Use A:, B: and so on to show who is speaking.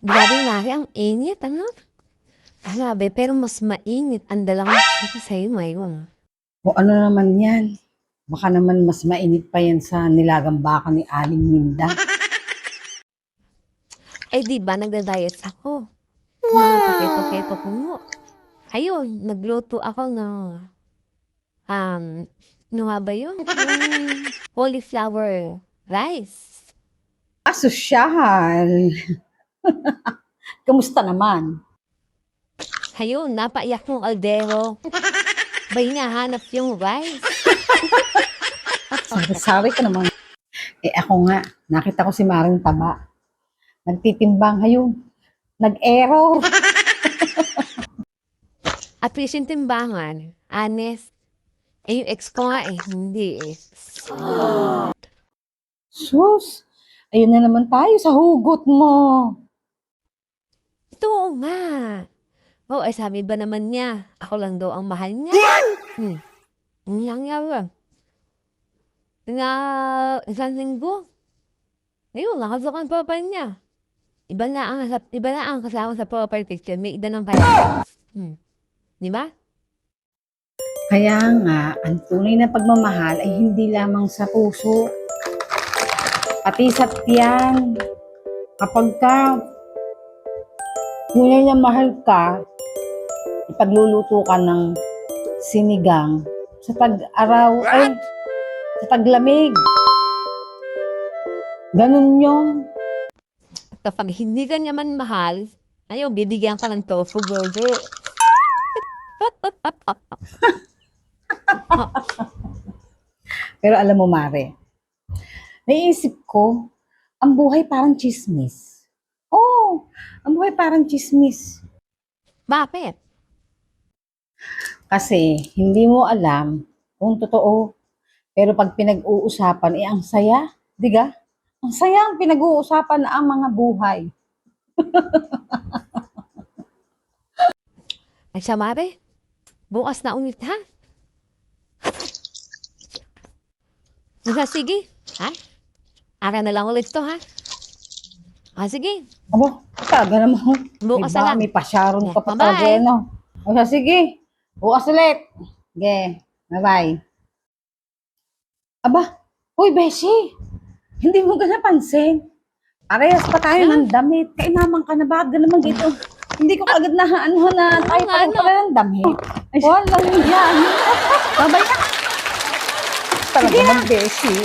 A: Grabe Mari, ang init, ano? Grabe, pero mas mainit ang dalawang chika sa'yo ngayon.
B: O ano naman yan? Baka naman mas mainit pa yan sa nilagang baka ni Aling Minda.
A: Eh, di ba, nagda-diet ako. Mga paketo-keto ko mo. Ayun, nagluto ako ng, um, ano nga ba yun? Yung cauliflower rice.
B: Asosyal! Kamusta naman?
A: Ayun, napaiyak yung aldero. Bay hanap yung rice.
B: Sorry ka naman. Eh ako nga, nakita ko si Maring Taba. Nagtitimbang, ayun. Nag-error.
A: At yung timbangan, honest. Eh, yung ex ko nga eh, hindi eh.
B: Sus! Ayun na naman tayo sa hugot mo.
A: Ito nga. Oo, ay sabi ba naman niya, ako lang daw ang mahal niya. Hmm. Ang nangyari. Nga, isang linggo. Ngayon, nakasok ang profile niya. Iba na ang, iba na ang kasama sa profile picture. May ida ng pala. Hmm. Di ba?
B: Kaya nga, ang tunay na pagmamahal ay hindi lamang sa puso. Pati sa tiyan. Kapag ka tunay na mahal ka, ipagluluto ka ng sinigang sa tag-araw, ay, sa taglamig. Ganun yun.
A: Kapag hindi ka niya man mahal, ayaw, bibigyan ka ng tofu burger.
B: Pero alam mo, Mare, naisip ko, ang buhay parang chismis. Ang buhay parang chismis.
A: Bakit?
B: Kasi hindi mo alam kung totoo. Pero pag pinag-uusapan, eh ang saya, di ga? Ang saya ang pinag-uusapan na ang mga buhay.
A: Ay, siya, Mare. Bukas na ulit, ha? Sige, sige. Ha? Ara na lang ulit to, ha? Ah, sige.
B: Abo, talaga naman.
A: Bukas na lang.
B: may pasyaron ka pa
A: Bye-bye.
B: talaga, ano? O siya, sige. Bukas ulit. Sige. Bye-bye. Aba, Uy, Beshi. Hindi mo ka napansin. Parehas pa tayo ng damit. Kainaman ka na ba? naman dito. Hindi ko agad na ano na tayo pa rin
A: ano?
B: pala ng damit. Walang yan. Babay na. Talaga ng Beshi.